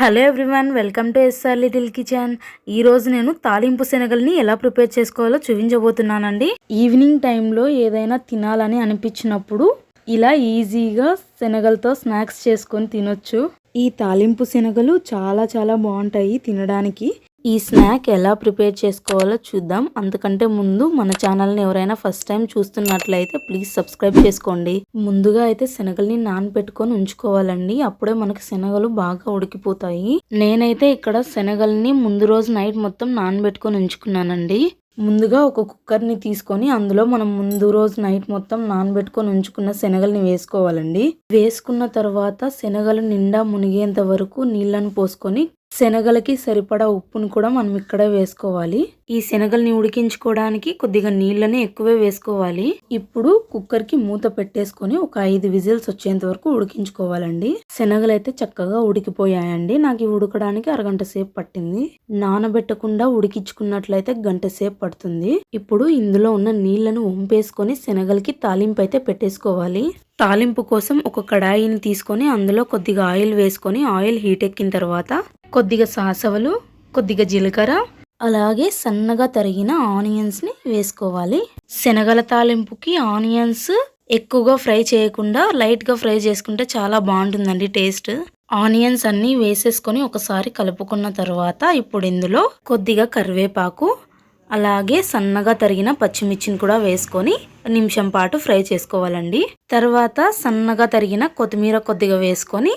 Hello everyone welcome to S R little kitchen. ఈరోజు నేను తాలింపు శనగల్ని ఎలా ప్రిపేర్ చేసుకోవాలో చూపించబోతున్నానండి. ఈవినింగ్ టైంలో ఏదైనా తినాలని అనిపించినప్పుడు ఇలా ఈజీగా శనగలతో స్నాక్స్ చేసుకొని తినొచ్చు. ఈ తాలింపు శనగలు చాలా చాలా బాగుంటాయి తినడానికి. ఈ స్నాక్ ఎలా ప్రిపేర్ చేసుకోవాలో చూద్దాం. అంతకంటే ముందు మన ఛానల్ని ఎవరైనా ఫస్ట్ టైం చూస్తున్నట్లయితే ప్లీజ్ సబ్స్క్రైబ్ చేసుకోండి. ముందుగా అయితే శనగల్ని నానబెట్టుకొని ఉంచుకోవాలండి. అప్పుడే మనకి శనగలు బాగా ఉడికిపోతాయి. నేనైతే ఇక్కడ శనగల్ని ముందు రోజు నైట్ మొత్తం నానబెట్టుకొని ఉంచుకున్నానండి. ముందుగా ఒక కుక్కర్ని తీసుకొని అందులో మనం ముందు రోజు నైట్ మొత్తం నానబెట్టుకొని ఉంచుకున్న శనగల్ని వేసుకోవాలండి. వేసుకున్న తర్వాత శనగలు నిండా మునిగేంత వరకు నీళ్ళను పోసుకొని శనగలకి సరిపడా ఉప్పును కూడా మనం ఇక్కడే వేసుకోవాలి. ఈ శనగల్ని ఉడికించుకోవడానికి కొద్దిగా నీళ్ళని ఎక్కువే వేసుకోవాలి. ఇప్పుడు కుక్కర్కి మూత పెట్టేసుకొని ఒక ఐదు విజిల్స్ వచ్చేంత వరకు ఉడికించుకోవాలండి. శనగలు అయితే చక్కగా ఉడికిపోయాయండి. నాకు ఇవి ఉడకడానికి అరగంట సేపు పట్టింది. నానబెట్టకుండా ఉడికించుకున్నట్లయితే గంట సేపు పడుతుంది. ఇప్పుడు ఇందులో ఉన్న నీళ్ళను వంపేసుకొని శనగలకి తాలింపు అయితే పెట్టేసుకోవాలి. తాలింపు కోసం ఒక కడాయిని తీసుకొని అందులో కొద్దిగా ఆయిల్ వేసుకొని ఆయిల్ హీట్ ఎక్కిన తర్వాత కొద్దిగా సాసవలు కొద్దిగా జీలకర్ర అలాగే సన్నగా తరిగిన ఆనియన్స్ని వేసుకోవాలి. శనగల తాలింపుకి ఆనియన్స్ ఎక్కువగా ఫ్రై చేయకుండా లైట్గా ఫ్రై చేసుకుంటే చాలా బాగుంటుందండి టేస్ట్. ఆనియన్స్ అన్నీ వేసేసుకొని ఒకసారి కలుపుకున్న తర్వాత ఇప్పుడు ఇందులో కొద్దిగా కరివేపాకు అలాగే సన్నగా తరిగిన పచ్చిమిర్చిని కూడా వేసుకొని నిమిషం పాటు ఫ్రై చేసుకోవాలండి. తర్వాత సన్నగా తరిగిన కొత్తిమీర కొద్దిగా వేసుకొని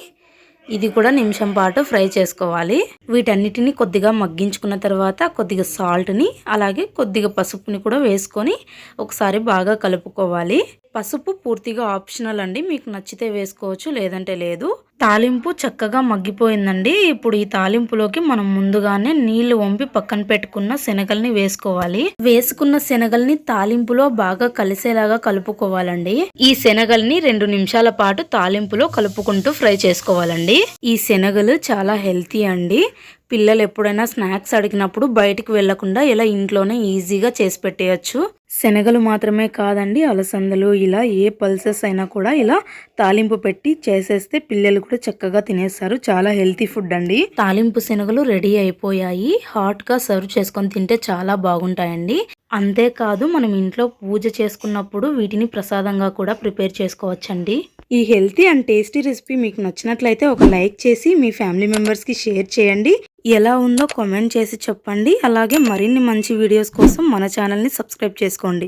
ఇది కూడా నిమిషం పాటు ఫ్రై చేసుకోవాలి. వీటన్నిటిని కొద్దిగా మగ్గించుకున్న తర్వాత కొద్దిగా సాల్ట్ని అలాగే కొద్దిగా పసుపుని కూడా వేసుకొని ఒకసారి బాగా కలుపుకోవాలి. పసుపు పూర్తిగా ఆప్షనల్ అండి. మీకు నచ్చితే వేసుకోవచ్చు లేదంటే లేదు. తాలింపు చక్కగా మగ్గిపోయిందండి. ఇప్పుడు ఈ తాలింపులోకి మనం ముందుగానే నీళ్ళు వంపి పక్కన పెట్టుకున్న శనగల్ని వేసుకోవాలి. వేసుకున్న శనగల్ని తాలింపులో బాగా కలిసేలాగా కలుపుకోవాలండి. ఈ శనగల్ని రెండు నిమిషాల పాటు తాలింపులో కలుపుకుంటూ ఫ్రై చేసుకోవాలండి. ఈ శనగలు చాలా హెల్తీ అండి. పిల్లలు ఎప్పుడైనా స్నాక్స్ అడిగినప్పుడు బయటికి వెళ్ళకుండా ఇలా ఇంట్లోనే ఈజీగా చేసి పెట్టేయచ్చు. శనగలు మాత్రమే కాదండి అలసందలు. ఇలా ఏ పల్సెస్ అయినా కూడా ఇలా తాలింపు పెట్టి చేసేస్తే పిల్లలు కూడా చక్కగా తినేస్తారు. చాలా హెల్తీ ఫుడ్ అండి. తాలింపు శనగలు రెడీ అయిపోయాయి. హాట్గా సర్వ్ చేసుకొని తింటే చాలా బాగుంటాయండి. అంతేకాదు మనం ఇంట్లో పూజ చేసుకున్నప్పుడు వీటిని ప్రసాదంగా కూడా ప్రిపేర్ చేసుకోవచ్చండి. ఈ హెల్తీ అండ్ టేస్టీ రెసిపీ మీకు నచ్చినట్లయితే ఒక లైక్ చేసి మీ ఫ్యామిలీ మెంబర్స్కి షేర్ చేయండి. ఎలా ఉందో కామెంట్ చేసి చెప్పండి. అలాగే మరిన్ని మంచి వీడియోస్ కోసం మన ఛానల్ని సబ్స్క్రైబ్ చేసుకోండి.